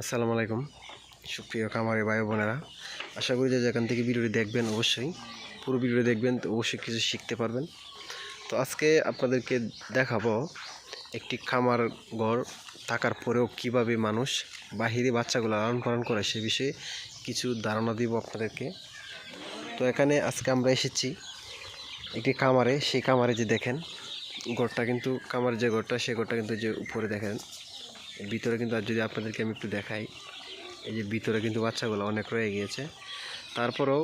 আসসালামু আলাইকুম। সুপ্রিয় খামারে ভাই বোনেরা, আশা করি যে যেখান থেকে ভিডিওটি দেখবেন অবশ্যই, পুরো ভিডিওটি দেখবেন তো অবশ্যই কিছু শিখতে পারবেন। তো আজকে আপনাদেরকে দেখাবো একটি খামার ঘর থাকার পরেও কীভাবে মানুষ বাহিরে বাচ্চাগুলো লালন পালন করে সে বিষয়ে কিছু ধারণা দিব আপনাদেরকে। তো এখানে আজকে আমরা এসেছি একটি খামারে, সেই খামারে যে দেখেন, ঘরটা কিন্তু, খামার যে ঘরটা, সেই ঘরটা কিন্তু যে উপরে দেখেন। ভিতরে কিন্তু আর যদি আপনাদেরকে আমি একটু দেখাই, এই যে ভিতরে কিন্তু বাচ্চাগুলো অনেক রয়ে গিয়েছে। তারপরেও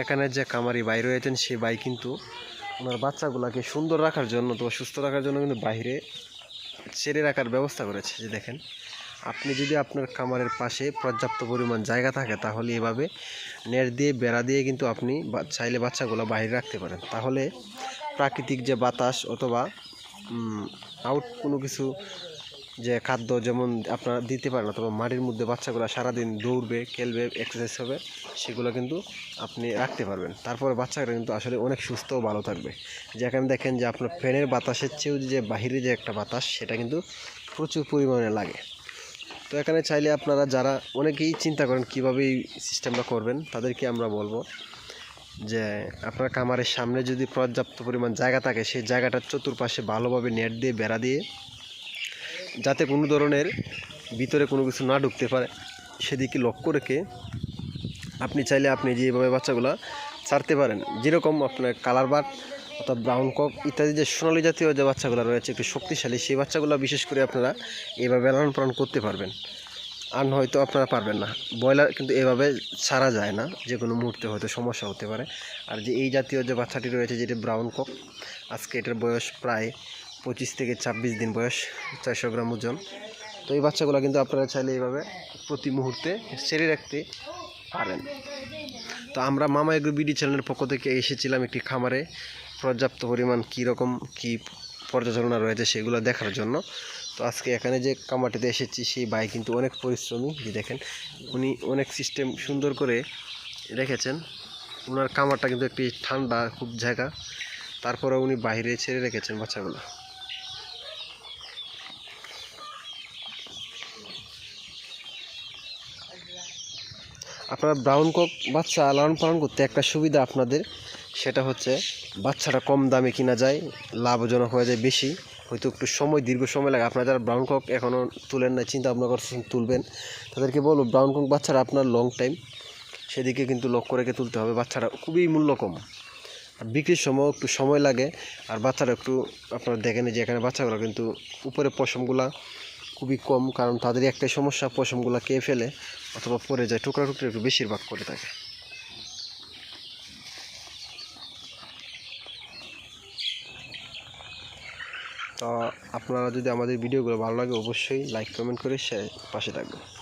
এখানে যে কামারি ভাই রয়েছেন সেই ভাই কিন্তু ওনার বাচ্চাগুলোকে সুন্দর রাখার জন্য তো সুস্থ রাখার জন্য কিন্তু বাইরে ছেড়ে রাখার ব্যবস্থা করেছে। যে দেখেন, আপনি যদি আপনার খামারের পাশে পর্যাপ্ত পরিমাণ জায়গা থাকে, তাহলে এভাবে নেট দিয়ে, বেড়া দিয়ে কিন্তু আপনি চাইলে বাচ্চাগুলো বাইরে রাখতে পারেন। তাহলে প্রাকৃতিক যে বাতাস অথবা আউট কোনো কিছু যে খাদ্য যেমন আপনারা দিতে পারেন অথবা মাটির মধ্যে বাচ্চাগুলো সারাদিন দৌড়বে, খেলবে এক্সারসাইজ হবে, সেগুলো কিন্তু আপনি রাখতে পারবেন। তারপরে বাচ্চারা কিন্তু আসলে অনেক সুস্থ ও ভালো থাকবে। যেখানে দেখেন যে আপনার ফ্যানের বাতাসের চেয়েও যে বাহিরে যে একটা বাতাস, সেটা কিন্তু প্রচুর পরিমাণে লাগে। তো এখানে চাইলে আপনারা যারা অনেকেই চিন্তা করেন কীভাবে এই সিস্টেমটা করবেন, তাদেরকে আমরা বলব যে আপনার কামারের সামনে যদি পর্যাপ্ত পরিমাণ জায়গা থাকে, সেই জায়গাটার চতুর্পাশে ভালোভাবে নেট দিয়ে বেড়া দিয়ে যাতে কোনো ধরনের ভিতরে কোনো কিছু না ঢুকতে পারে, সেদিকে লক্ষ্য রেখে আপনি চাইলে আপনি যেভাবে বাচ্চাগুলো ছাড়তে পারেন। যেরকম আপনার কালার বাট অর্থাৎ ব্রাউন কক ইত্যাদি যে সোনালি জাতীয় যে বাচ্চাগুলো রয়েছে, একটু শক্তিশালী, সেই বাচ্চাগুলো বিশেষ করে আপনারা এভাবে লালন পালন করতে পারবেন। আর হয়তো আপনারা পারবেন না। ব্রয়লার কিন্তু এভাবে ছাড়া যায় না, যে কোনো মুহূর্তে হয়তো সমস্যা হতে পারে। আর যে এই জাতীয় যে বাচ্চাটি রয়েছে, যেটি ব্রাউন কক, আজকে এটার বয়স প্রায় পঁচিশ থেকে ছাব্বিশ দিন বয়স, চারশো গ্রাম ওজন। তো এই বাচ্চাগুলো কিন্তু আপনারা চাইলে এইভাবে প্রতি মুহূর্তে ছেড়ে রাখতে পারেন। তো আমরা মামা এগ্রো বিডি চ্যানেলের পক্ষ থেকে এসেছিলাম একটি খামারে, পর্যাপ্ত পরিমাণ কীরকম কী পর্যালোচনা রয়েছে সেগুলো দেখার জন্য। তো আজকে এখানে যে কামারটিতে এসেছি, সেই ভাই কিন্তু অনেক পরিশ্রমী। যে দেখেন, উনি অনেক সিস্টেম সুন্দর করে রেখেছেন। ওনার কামারটা কিন্তু একটি ঠান্ডা, খুব জায়গা তারপরে উনি বাইরে ছেড়ে রেখেছেন বাচ্চাগুলো। আপনার ব্রাউন কক বাচ্চা লালন পালন করতে একটা সুবিধা আপনাদের, সেটা হচ্ছে বাচ্চাটা কম দামে কিনা যায়, লাভজনক হয়ে যায় বেশি। হয়তো একটু সময়, দীর্ঘ সময় লাগে। আপনারা যারা ব্রাউন কক এখনও তুলেন না চিন্তা ভাবনা করছেন তুলবেন। তাদেরকে বলব ব্রাউন কক বাচ্চারা আপনার লং টাইম সেদিকে কিন্তু লক্ষ্য রেখে তুলতে হবে। বাচ্চারা খুবই মূল্য কম আর বিক্রির সময় একটু সময় লাগে। আর বাচ্চারা একটু আপনারা দেখেন যে এখানে বাচ্চাগুলো কিন্তু উপরে পশমগুলা খুবই কম, কারণ তাদের একটাই সমস্যা, পশমগুলো খেয়ে ফেলে অথবা পড়ে যায়। টুকরা টুকরা একটু বেশিরভাগ করে থাকে। তো আপনারা যদি আমাদের ভিডিওগুলো ভালো লাগে, অবশ্যই লাইক কমেন্ট করে সে পাশে থাকবেন।